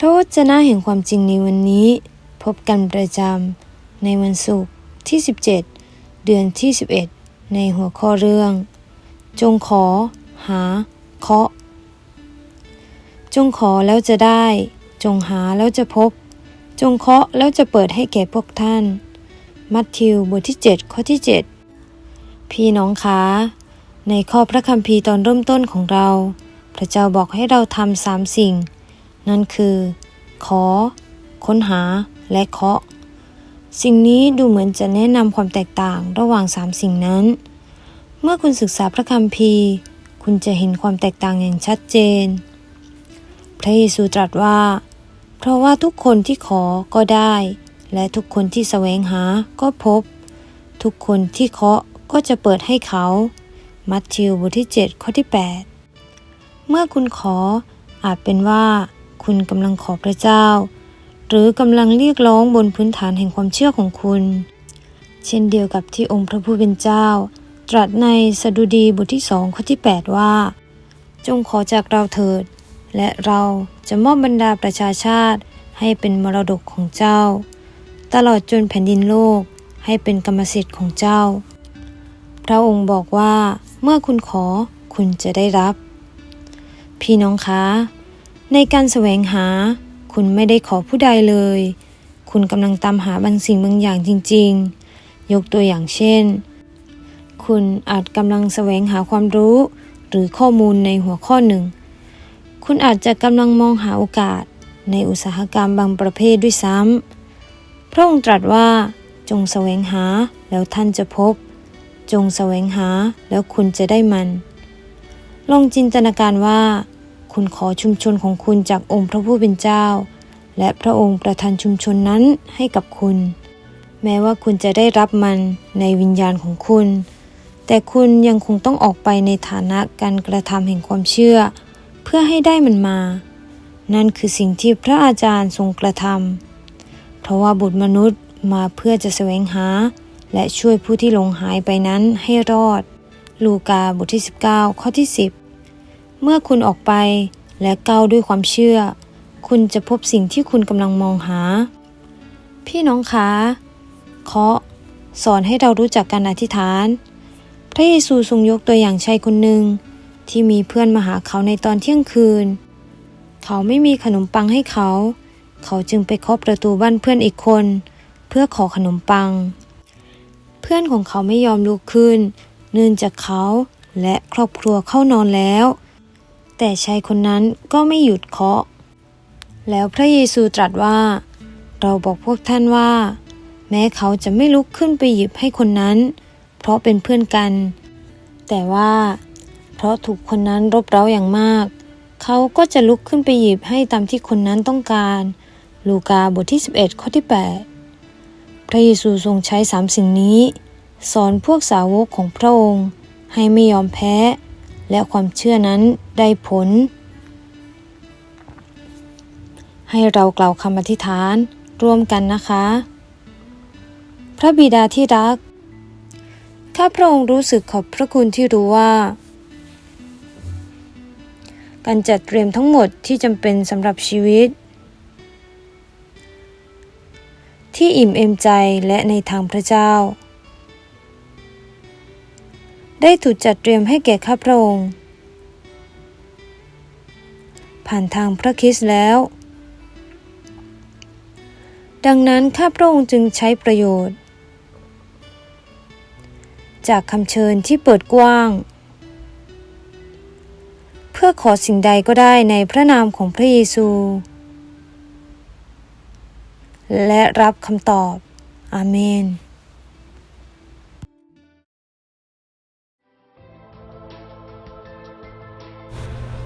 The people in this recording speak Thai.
พระวจนะแห่งความจริงในวันนี้ พบกันประจำในวันศุกร์ที่ 17 เดือนที่ 11 ในหัวข้อเรื่อง จงขอ หา เคาะ จงขอแล้วจะได้ จงหาแล้วจะพบ จงเคาะแล้วจะเปิดให้แก่พวกท่าน มัทธิวบทที่ 7 ข้อที่ 7 พี่น้องคะในข้อพระคัมภีร์ตอนเริ่มต้นของเรา พระเจ้าบอกให้เราทำสามสิ่ง นั่นคือ ขอ ค้นหา และเคาะ สิ่งนี้ดูเหมือนจะแนะนำความแตกต่างระหว่างสามสิ่งนั้น เมื่อคุณศึกษาพระคัมภีร์ คุณจะเห็นความแตกต่างอย่างชัดเจน พระเยซูตรัสว่า เพราะว่าทุกคนที่ขอก็ได้ และทุกคนที่แสวงหาก็พบ ทุกคนที่เคาะก็จะเปิดให้เขา มัทธิวบทที่ 7 ข้อที่ 8 เมื่อคุณขออาจเป็นว่า คุณกำลังขอพระเจ้า หรือกำลังเรียกร้องบนพื้นฐานแห่งความเชื่อของคุณ เช่นเดียวกับที่องค์พระผู้เป็นเจ้า ตรัสในสดุดีบทที่สองข้อที่ 8 ว่า จงขอจากเราเถิด และเราจะมอบบรรดาประชาชาติให้เป็นมรดกของเจ้า ตลอดจนแผ่นดินโลกให้เป็นกรรมสิทธิ์ของเจ้า พระองค์บอกว่าเมื่อคุณขอคุณจะได้รับ พี่น้องคะ ในการแสวงหา คุณไม่ได้ขอผู้ใดเลย คุณกำลังตามหาบางสิ่งบางอย่างจริง ๆ ยกตัวอย่างเช่น คุณอาจกำลังแสวงหาความรู้ หรือข้อมูลในหัวข้อหนึ่ง คุณอาจจะกำลังมองหาโอกาสในอุตสาหกรรมบางประเภทด้วยซ้ำ พระองค์ตรัสว่า จงแสวงหาแล้วท่านจะพบ จงแสวงหาแล้วคุณจะได้มัน ลองจินตนาการว่า คุณขอชุมชนของคุณจากองค์พระผู้เป็นเจ้า และพระองค์ประทานชุมชนนั้นให้กับคุณ แม้ว่าคุณจะได้รับมันในวิญญาณของคุณ แต่คุณยังคงต้องออกไปในฐานะการกระทำแห่งความเชื่อ เพื่อให้ได้มันมา นั่นคือสิ่งที่พระอาจารย์ทรงกระทำเพราะว่าบุตรมนุษย์มาเพื่อจะแสวงหา และช่วยผู้ที่หลงหายไปนั้นให้รอด ลูกาบทที่ 19 ข้อที่ 10 เมื่อคุณออกไปและก้าวด้วยความเชื่อ คุณจะพบสิ่งที่คุณกำลังมองหา พี่น้องคะเคาะสอนให้เรารู้จักการอธิษฐาน พระเยซูทรงยกตัวอย่างชายคนหนึ่งที่มีเพื่อนมาหาเขาในตอนเที่ยงคืน เขาไม่มีขนมปังให้เขา เขาจึงไปเคาะประตูบ้านเพื่อนอีกคน เพื่อขอขนมปัง เพื่อนของเขาไม่ยอมลุกขึ้น เนื่องจากเขาและครอบครัวเข้านอนแล้ว แต่ชายคนนั้นก็ไม่หยุดเคาะ แล้วพระเยซูตรัสว่า เราบอกพวกท่านว่า แม้เขาจะไม่ลุกขึ้นไปหยิบให้คนนั้น เพราะเป็นเพื่อนกัน แต่ว่า เพราะถูกคนนั้นรบเร้าอย่างมาก เขาก็จะลุกขึ้นไปหยิบให้ตามที่คนนั้นต้องการ ลูกาบทที่ 11 ข้อที่ 8 พระเยซูทรงใช้สามสิ่งนี้ สอนพวกสาวกของพระองค์ ให้ไม่ยอมแพ้ และความเชื่อนั้นได้ผล ให้เรากล่าวคำอธิษฐานร่วมกันนะคะ พระบิดาที่รัก ข้าพระองค์รู้สึกขอบพระคุณที่รู้ว่า การจัดเตรียมทั้งหมดที่จำเป็นสำหรับชีวิต ที่อิ่มเอมใจและในทางพระเจ้า ได้ถูกจัดเตรียมให้แก่ข้าพระองค์ ผ่านทางพระคริสต์แล้ว ดังนั้นข้าพระองค์จึงใช้ประโยชน์ จากคำเชิญที่เปิดกว้าง เพื่อขอสิ่งใดก็ได้ในพระนามของพระเยซู และรับคำตอบ อาเมน